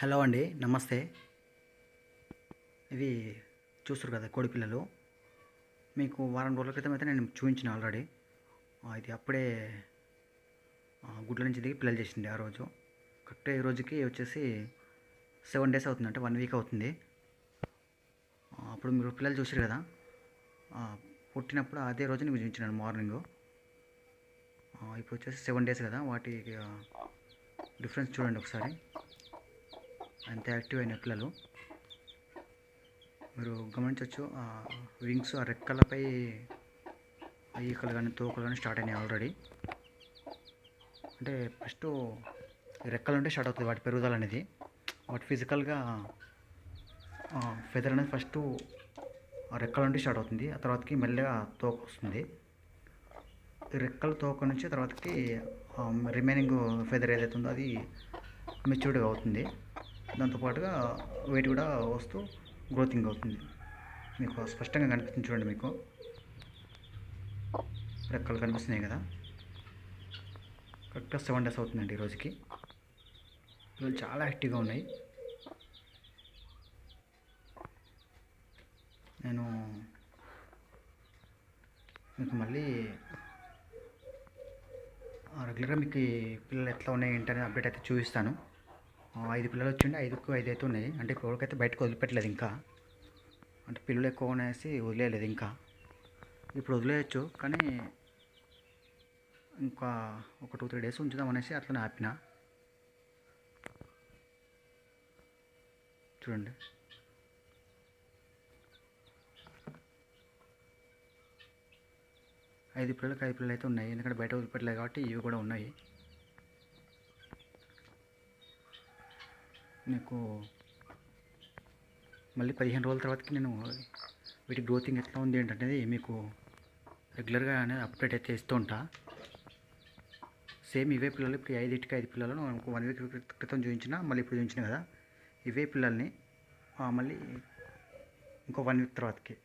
Hello అండి నమస్తే. ఇవి చూస్తారు కదా కోడిపిల్లలు మీకు వారం రోజుల క్రితం అయితే నేను చూపించిన ఆల్రెడీ. ఇది అప్పుడే గుడ్ల నుంచి దిగి పిల్లలు చేసింది ఆ రోజు. కరెక్ట్ ఈ రోజుకి వచ్చేసి సెవెన్ డేస్ అవుతుంది అంటే వన్ వీక్ అవుతుంది. అప్పుడు మీరు పిల్లలు చూసారు కదా. పుట్టినప్పుడు అదే రోజు నేను చూపించినాను మార్నింగ్. ఇప్పుడు వచ్చేసి సెవెన్ డేస్ కదా వాటి డిఫరెన్స్ చూడండి ఒకసారి. అంత యాక్టివ్ అయిన పిల్లలు. మీరు గమనించవచ్చు ఆ వింగ్స్ ఆ రెక్కలపై ఈకలు కానీ తోకలు కానీ స్టార్ట్ అయినాయి ఆల్రెడీ అంటే ఫస్ట్ రెక్కలు ఉంటే స్టార్ట్ అవుతుంది వాటి పెరుగుదల అనేది. వాటి ఫిజికల్గా ఫెదర్ అనేది ఫస్ట్ రెక్కల నుండి స్టార్ట్ అవుతుంది. ఆ తర్వాతకి మెల్లగా తోక వస్తుంది. రెక్కల తోక నుంచి తర్వాతకి రిమైనింగ్ ఫెదర్ ఏదైతే ఉందో అది మెచ్యూర్డ్గా అవుతుంది. దాంతోపాటుగా వెయిట్ కూడా వస్తూ గ్రోతింగ్ అవుతుంది. మీకు స్పష్టంగా కనిపిస్తుంది చూడండి మీకు. రెక్కలు కనిపిస్తున్నాయి కదా. కరెక్ట్గా సెవెన్ డేస్ అవుతుందండి ఈ రోజుకి. పిల్లలు చాలా యాక్టివ్గా ఉన్నాయి. నేను మీకు మళ్ళీ రెగ్యులర్గా మీకు పిల్లలు ఎట్లా ఉన్నాయి ఏంటనే అప్డేట్ అయితే చూపిస్తాను. ఐదు పిల్లలు వచ్చిండే ఐదుకు ఐదు అయితే ఉన్నాయి. అంటే ఇప్పటివరకైతే బయటకు వదిలిపెట్టలేదు ఇంకా. అంటే పిల్లలు ఎక్కువ అనేసి వదిలేయలేదు ఇంకా. ఇప్పుడు వదిలేయచ్చు కానీ ఇంకా ఒక టూ త్రీ డేస్ ఉంచుదాం అనేసి అట్లనే ఆపిన. చూడండి. ఐదు పిల్లలకి ఐదు పిల్లలు అయితే ఉన్నాయి. ఎందుకంటే బయట వదిలిపెట్టలేదు కాబట్టి ఇవి కూడా ఉన్నాయి. నీకు మళ్ళీ పదిహేను రోజుల తర్వాతకి నేను వీటి గ్రోతింగ్ ఎట్లా ఉంది ఏంటనేది మీకు రెగ్యులర్గా అనేది అప్డేట్ అయితే ఇస్తూ ఉంటా. సేమ్ ఇవే పిల్లలు ఇప్పుడు ఐదింటికి ఐదు పిల్లలను మనకు వన్ వీక్ క్రితం చూపించిన మళ్ళీ ఇప్పుడు చూపించిన కదా. ఇవే పిల్లల్ని మళ్ళీ ఇంకో వన్ వీక్ తర్వాతకి.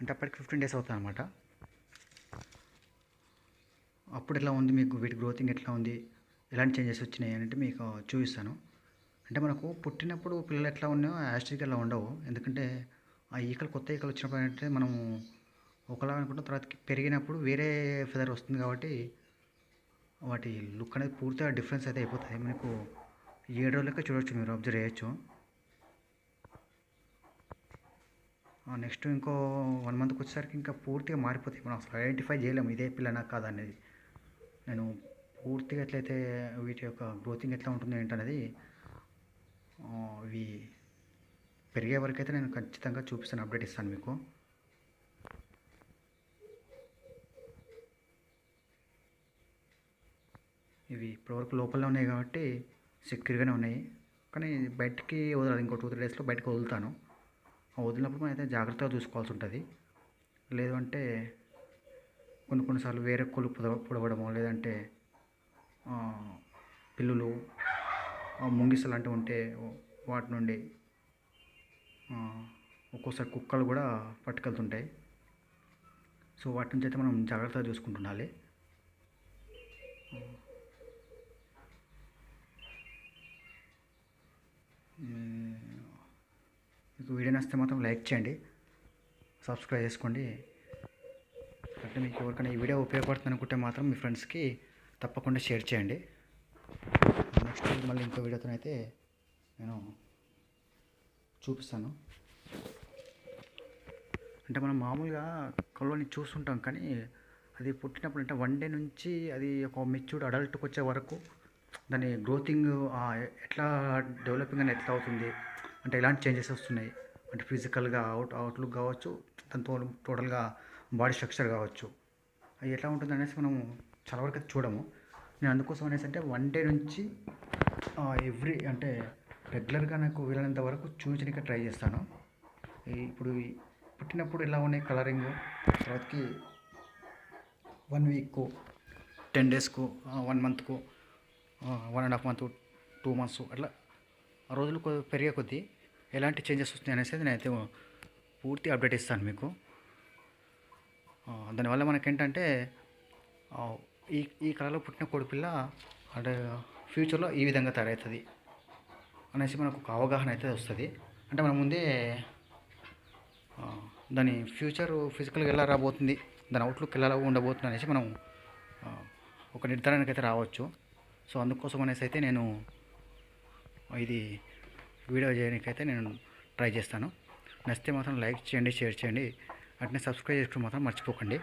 అంటే అప్పటికి ఫిఫ్టీన్ డేస్ అవుతుంది అనమాట అప్పుడు ఎలా ఉంది మీకు? వీటి గ్రోతింగ్ ఎట్లా ఉంది? ఎలాంటి చేంజెస్ వచ్చినాయి అంటే మీకు చూపిస్తాను. అంటే మనకు పుట్టినప్పుడు పిల్లలు ఎట్లా ఉన్నాయో యాస్ట్రిక్ అలా ఉండవు. ఎందుకంటే ఆ ఈకలు కొత్త ఈకలు వచ్చినప్పుడు అంటే మనము ఒకలా అనుకుంటాం. తర్వాత పెరిగినప్పుడు వేరే ఫెదర్ వస్తుంది కాబట్టి వాటి లుక్ అనేది పూర్తిగా డిఫరెన్స్ అయితే అయిపోతుంది. మనకు ఏడు రోజులకే చూడవచ్చు మీరు అబ్జర్వ్ చేయొచ్చు. నెక్స్ట్ ఇంకో వన్ మంత్కి వచ్చేసరికి ఇంకా పూర్తిగా మారిపోతాయి. మనం అసలు ఐడెంటిఫై చేయలేము ఇదే పిల్లనా కాదనేది అనేది. నేను పూర్తిగా ఎట్లయితే వీటి యొక్క గ్రోతింగ్ ఎట్లా ఉంటుంది ఏంటనేది ఇవి పెరిగే వరకు అయితే నేను ఖచ్చితంగా చూపిస్తాను అప్డేట్ ఇస్తాను మీకు. ఇవి ఇప్పటివరకు లోపలనే ఉన్నాయి కాబట్టి సెక్యూర్గానే ఉన్నాయి. కానీ బయటికి వదలాలి ఇంకో టూ త్రీ డేస్లో బయటకు వదులుతాను. వదిలినప్పుడు మనం అయితే జాగ్రత్తగా చూసుకోవాల్సి ఉంటుంది. లేదంటే కొన్ని కొన్నిసార్లు వేరే కొలు పుద లేదంటే పిల్లులు ముంగిస లాంటివి ఉంటే వాటి నుండి ఒక్కోసారి కుక్కలు కూడా పట్టుకెళ్తుంటాయి. సో వాటి నుంచి అయితే మనం జాగ్రత్తగా చూసుకుంటుండాలి. మీకు వీడియో నచ్చితే మాత్రం లైక్ చేయండి సబ్స్క్రైబ్ చేసుకోండి. అంటే మీకు ఎవరికైనా ఈ వీడియో ఉపయోగపడుతుంది అనుకుంటే మాత్రం మీ ఫ్రెండ్స్కి తప్పకుండా షేర్ చేయండి. నెక్స్ట్ మళ్ళీ ఇంకో వీడియోతో అయితే నేను చూపిస్తాను. అంటే మనం మామూలుగా కళ్ళని చూస్తుంటాం కానీ అది పుట్టినప్పుడు అంటే వన్ డే నుంచి అది ఒక మెచ్యూర్డ్ అడల్ట్కి వచ్చే వరకు దాని గ్రోతింగ్ ఎట్లా డెవలపింగ్ అనేది ఎట్లా అవుతుంది? అంటే ఎలాంటి చేంజెస్ వస్తున్నాయి? అంటే ఫిజికల్గా అవుట్ అవుట్లుక్ కావచ్చు దాంతో టోటల్గా బాడీ స్ట్రక్చర్ కావచ్చు. అది ఎట్లా ఉంటుంది అనేసి మనం చాలా వరకు అయితే చూడము. నేను అందుకోసం అనేసి అంటే వన్ డే నుంచి ఎవ్రీ అంటే రెగ్యులర్గా నాకు వీలైనంత వరకు చూపించడానికి ట్రై చేస్తాను. ఇప్పుడు పుట్టినప్పుడు ఎలా ఉన్నాయి కలరింగ్ తర్వాతకి వన్ వీక్కు టెన్ డేస్కు one మంత్కు one and half month two months అట్లా ఆ రోజులు పెరిగే కొద్దీ ఎలాంటి చేంజెస్ వస్తున్నాయి అనేసి నేనైతే పూర్తి అప్డేట్ ఇస్తాను మీకు. దానివల్ల మనకేంటంటే ఈ ఈ కళలో పుట్టిన కొడుపిల్ల అంటే ఫ్యూచర్లో ఈ విధంగా తయారవుతుంది అనేసి మనకు ఒక అవగాహన అయితే వస్తుంది. అంటే మన ముందే దాని ఫ్యూచర్ ఫిజికల్గా ఎలా రాబోతుంది దాని అవుట్లుక్ ఎలా ఉండబోతుంది అనేసి మనం ఒక నిర్ధారణకి అయితే రావచ్చు. సో అందుకోసం అనేసి అయితే నేను ఇది వీడియో చేయడానికి అయితే నేను ట్రై చేస్తాను. నచ్చితే మాత్రం లైక్ చేయండి షేర్ చేయండి. అట్నే సబ్స్క్రైబ్ చేసుకోవడం మాత్రం మర్చిపోకండి.